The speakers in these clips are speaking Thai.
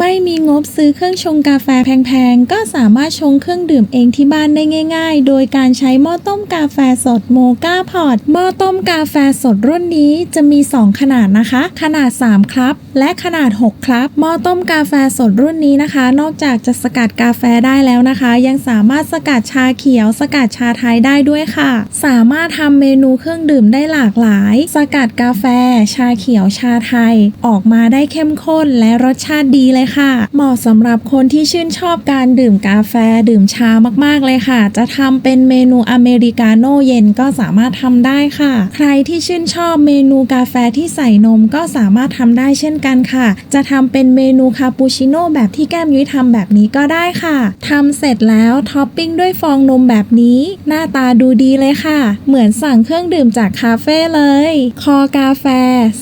ไม่มีงบซื้อเครื่องชงกาแฟแพงๆ ก็สามารถชงเครื่องดื่มเองที่บ้านได้ง่าย ๆ โดยการใช้หม้อต้มกาแฟสดโมกาพอตหม้อต้มกาแฟสดรุ่นนี้จะมี 2 ขนาดนะคะ ขนาด 3 ครับ และขนาด 6 ครับ หม้อต้มกาแฟสดรุ่นนี้นะคะ นอกจากจะสกัดกาแฟได้แล้วนะคะ ยังสามารถสกัดชาเขียว สกัดชาไทยได้ด้วยค่ะ สามารถทำเมนูเครื่องดื่มได้หลากหลาย สกัดกาแฟ ชาเขียวชาไทย ออกมาได้เข้มข้นและรสชาติดีเลยค่ะ เหมาะสำหรับคนที่ชื่นชอบการดื่มกาแฟดื่มชามากๆเลยค่ะ จะทำเป็นเมนูอเมริกาโน่เย็นก็สามารถทำได้ค่ะ ใครที่ชื่นชอบเมนูกาแฟที่ใส่นมก็สามารถทำได้เช่นกันค่ะ จะทำเป็นเมนูคาปูชิโน่แบบที่แก้มยุ้ยทำแบบนี้ก็ได้ค่ะทำเสร็จแล้วท็อปปิ้งด้วยฟองนมแบบนี้ หน้าตาดูดีเลยค่ะ เหมือนสั่งเครื่องดื่มจากคาเฟ่เลย คอกาแฟ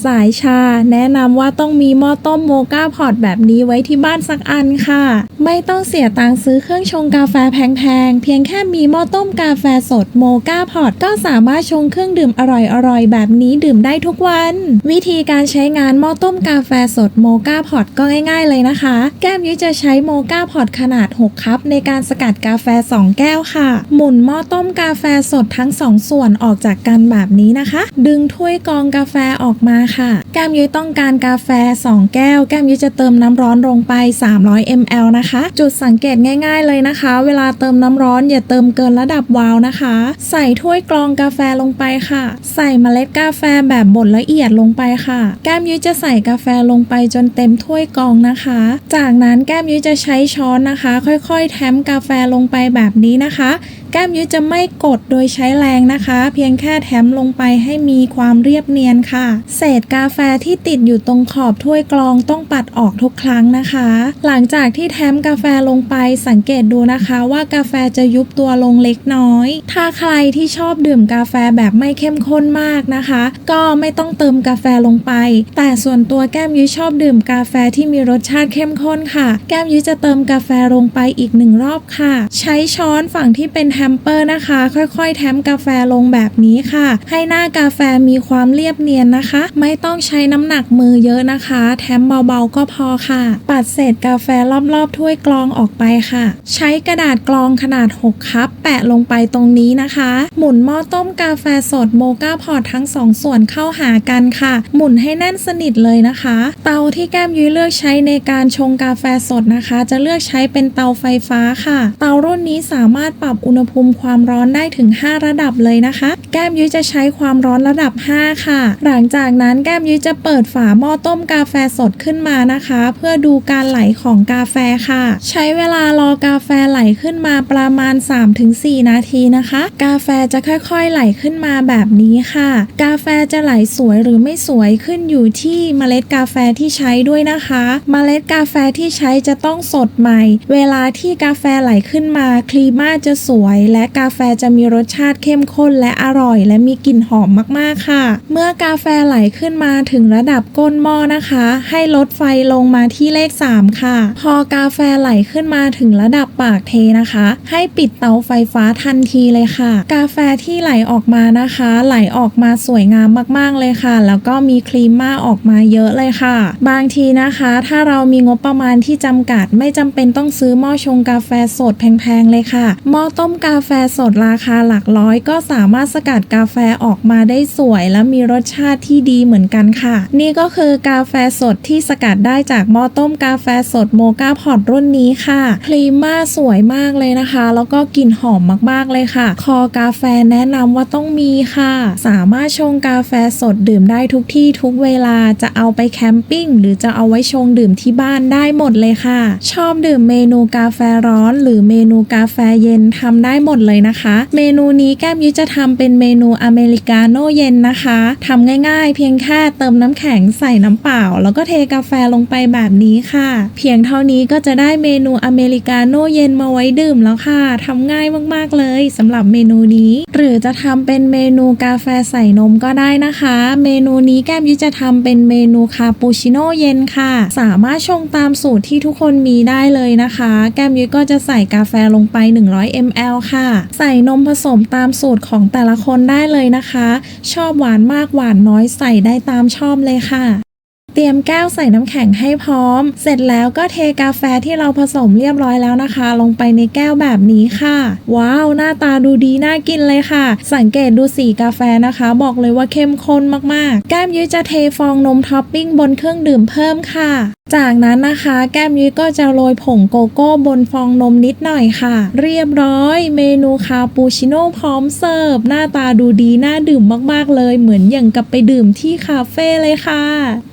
สายชา แนะนำว่าต้องมีหม้อต้มโมกาพอตแบบนี้ไว้ว้ที่บ้านสักอันค่ะ ไม่ต้องเสียตังค์ซื้อเครื่องชงกาแฟแพงๆ เพียงแค่มีหม้อต้มกาแฟสดโมกาพอตก็สามารถชงเครื่องดื่มอร่อยๆ แบบนี้ดื่มได้ทุกวัน วิธีการใช้งานหม้อต้มกาแฟสดโมกาพอตก็ง่ายๆเลยนะคะ แก้มยุ้ยจะใช้โมกาพอตขนาด 6 คัพ ในการสกัดกาแฟ 2 แก้วค่ะ หมุนหม้อต้มกาแฟสดทั้ง 2 ส่วนออกจากกันแบบนี้นะคะ ดึงถ้วยกองกาแฟออกมาค่ะ แก้มยุ้ยต้องการกาแฟ 2 แก้ว แก้มยุ้ยจะเติมน้ำร้อนอนลงไป 300 ml นะคะ จุดสังเกตง่าย ๆเลยนะคะ เวลาเติมน้ำร้อนอย่าเติมเกินระดับวาล์วนะคะ ใส่ถ้วยกรองกาแฟลงไปค่ะ ใส่เมล็ดกาแฟแบบบดละเอียดลงไปค่ะ แก้มยุ้ยจะใส่กาแฟลงไปจนเต็มถ้วยกรองนะคะ จากนั้นแก้มยุ้ยจะใช้ช้อนนะคะ ค่อยๆ แทมกาแฟลงไปแบบนี้นะคะ แก้มยุ้ยจะไม่กดโดยใช้แรงนะคะ เพียงแค่แถมลงไปให้มีความเรียบเนียนค่ะ เศษกาแฟที่ติดอยู่ตรงขอบถ้วยกรองต้องปัดออกทุกครั้งนะคะ หลังจากที่แถมกาแฟลงไปสังเกตดูนะคะว่ากาแฟจะยุบตัวลงเล็กน้อย ถ้าใครที่ชอบดื่มกาแฟแบบไม่เข้มข้นมากนะคะ ก็ไม่ต้องเติมกาแฟลงไป แต่ส่วนตัวแก้มยุ้ยชอบดื่มกาแฟที่มีรสชาติเข้มข้นค่ะ แก้มยุ้ยจะเติมกาแฟลงไปอีกหนึ่งรอบค่ะ ใช้ช้อนฝั่งที่เป็นแฮมเปอร์นะคะ ค่อยๆ แทมกาแฟลงแบบนี้ค่ะ ให้หน้ากาแฟมีความเรียบเนียนนะคะ ไม่ต้องใช้น้ำหนักมือเยอะนะคะ แทมเบาๆก็พอค่ะปัดเศษกาแฟรอบๆ ถ้วยกรองออกไปค่ะ ใช้กระดาษกรองขนาด 6 คัพ แปะลงไปตรงนี้นะคะ หมุนหม้อต้มกาแฟสดโมกาพอตทั้งสองส่วนเข้าหากันค่ะ หมุนให้แน่นสนิทเลยนะคะ เตาที่แก้มยุ้ยเลือกใช้ในการชงกาแฟสดนะคะ จะเลือกใช้เป็นเตาไฟฟ้าค่ะ เตารุ่นนี้สามารถปรับอุณหภูมิความร้อนได้ถึง 5 ระดับเลยนะคะ แก้มยุ้ยจะใช้ความร้อนระดับ 5 ค่ะ หลังจากนั้นแก้มยุ้ยจะเปิดฝาหม้อต้มกาแฟสดขึ้นมานะคะ เพื่อดูการไหลของกาแฟค่ะ ใช้เวลารอกาแฟไหลขึ้นมาประมาณ 3-4 นาทีนะคะ กาแฟจะค่อยๆไหลขึ้นมาแบบนี้ค่ะ กาแฟจะไหลสวยหรือไม่สวยขึ้นอยู่ที่เมล็ดกาแฟที่ใช้ด้วยนะคะ เมล็ดกาแฟที่ใช้จะต้องสดใหม่ เวลาที่กาแฟไหลขึ้นมาครีม่าจะสวย และกาแฟจะมีรสชาติเข้มข้นและอร่อย และมีกลิ่นหอมมากๆค่ะ เมื่อกาแฟไหลขึ้นมาถึงระดับก้นหม้อนะคะ ให้ลดไฟลงมาที่เลข 3 ค่ะ พอกาแฟไหลขึ้นมาถึงระดับปากเทนะคะ ให้ปิดเตาไฟฟ้าทันทีเลยค่ะ กาแฟที่ไหลออกมานะคะ ไหลออกมาสวยงามมากๆเลยค่ะ แล้วก็มีครีมมาออกมาเยอะเลยค่ะ บางทีนะคะ ถ้าเรามีงบประมาณที่จำกัด ไม่จำเป็นต้องซื้อหม้อชงกาแฟสดแพงๆเลยค่ะ หม้อต้มกาแฟสดราคาหลักร้อย ก็สามารถสกัดกาแฟออกมาได้สวย และมีรสชาติที่ดีเหมือนกันค่ะ นี่ก็คือกาแฟสดที่สกัดได้จากหม้อต้มกาแฟสดโมกาพอตรุ่นนี้ค่ะครีมม่าสวยมากเลยนะคะ แล้วก็กลิ่นหอมมากๆเลยค่ะ คอกาแฟแนะนำว่าต้องมีค่ะ สามารถชงกาแฟสดดื่มได้ทุกที่ทุกเวลาจะเอาไปแคมปิ้งหรือจะเอาไว้ชงดื่มที่บ้านได้หมดเลยค่ะ ชอบดื่มเมนูกาแฟร้อน หรือเมนูกาแฟเย็นทำได้หมดเลยนะคะ เมนูนี้แก้มยุ้ยจะทำเป็นเมนูอเมริกาโน่เย็นนะคะทำง่ายๆ เพียงแค่เติมน้ำแข็งใส่น้ำเปล่า แล้วก็เทกาแฟลงไปแบบนี้ค่ะ เพียงเท่านี้ก็จะได้เมนูอเมริกาโน่เย็นมาไว้ดื่มแล้วค่ะทำง่ายมากๆเลยสำหรับเมนูนี้ หรือจะทำเป็นเมนูกาแฟใส่นมก็ได้นะคะ เมนูนี้แก้มยุ้ยจะทำเป็นเมนูคาปูชิโน่เย็นค่ะ สามารถชงตามสูตรที่ทุกคนมีได้เลยนะคะ แก้มยุ้ยก็จะใส่กาแฟลงไป 100 ml ค่ะ ใส่นมผสมตามสูตรของแต่ละคนได้เลยนะคะ ชอบหวานมากหวานน้อยใส่ได้ตามชอบเลยค่ะ เตรียมแก้วใส่น้ำแข็งให้พร้อม เสร็จแล้วก็เทกาแฟที่เราผสมเรียบร้อยแล้วนะคะ ลงไปในแก้วแบบนี้ค่ะ ว้าว หน้าตาดูดีน่ากินเลยค่ะ สังเกตดูสีกาแฟนะคะ บอกเลยว่าเข้มข้นมากๆ แก้มยุ้ยจะเทฟองนมท็อปปิ้งบนเครื่องดื่มเพิ่มค่ะ จากนั้นนะคะแก้มยุ้ยก็จะโรยผงโกโก้บนฟองนมนิดหน่อยค่ะ เรียบร้อย เมนูคาปูชิโน่พร้อมเสิร์ฟหน้าตาดูดีน่าดื่มมากๆเลย เหมือนอย่างกับไปดื่มที่คาเฟ่เลยค่ะ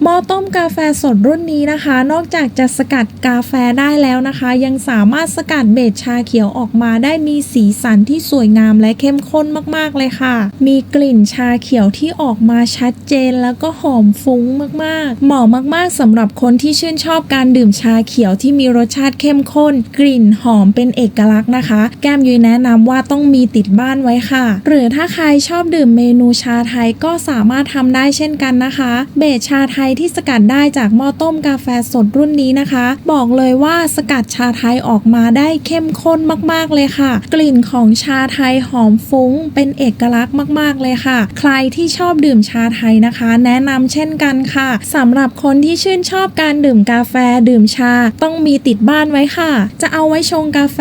ม้อต้มกาแฟสดรุ่นนี้นะคะ นอกจากจะสกัดกาแฟได้แล้วนะคะ ยังสามารถสกัดเบสชาเขียวออกมาได้มีสีสันที่สวยงามและเข้มข้นมากๆเลยค่ะ มีกลิ่นชาเขียวที่ออกมาชัดเจนแล้วก็หอมฟุ้งมากๆ เหมาะมากๆสำหรับคนที่ชื่นชอบการดื่มชาเขียวที่มีรสชาติเข้มข้น กลิ่นหอมเป็นเอกลักษณ์นะคะ แก้มยุ้ยแนะนำว่าต้องมีติดบ้านไว้ค่ะ หรือถ้าใครชอบดื่มเมนูชาไทยก็สามารถทำได้เช่นกันนะคะ เบสชาไทยที่สกัดได้จากหม้อต้มกาแฟสดรุ่นนี้นะคะ บอกเลยว่าสกัดชาไทยออกมาได้เข้มข้นมากๆเลยค่ะ กลิ่นของชาไทยหอมฟุ้ง เป็นเอกลักษณ์มากๆเลยค่ะ ใครที่ชอบดื่มชาไทยนะคะ แนะนำเช่นกันค่ะสำหรับคนที่ชื่นชอบการดื่มกาแฟดื่มชาต้องมีติดบ้านไว้ค่ะ จะเอาไว้ชงกาแฟ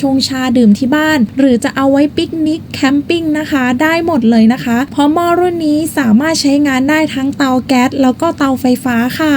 ชงชาดื่มที่บ้าน หรือจะเอาไว้ปิกนิกแคมปิ้งนะคะ ได้หมดเลยนะคะ เพราะหม้อรุ่นนี้สามารถใช้งานได้ทั้งเตาแก๊สแล้วก็เตาไฟฟ้าค่ะ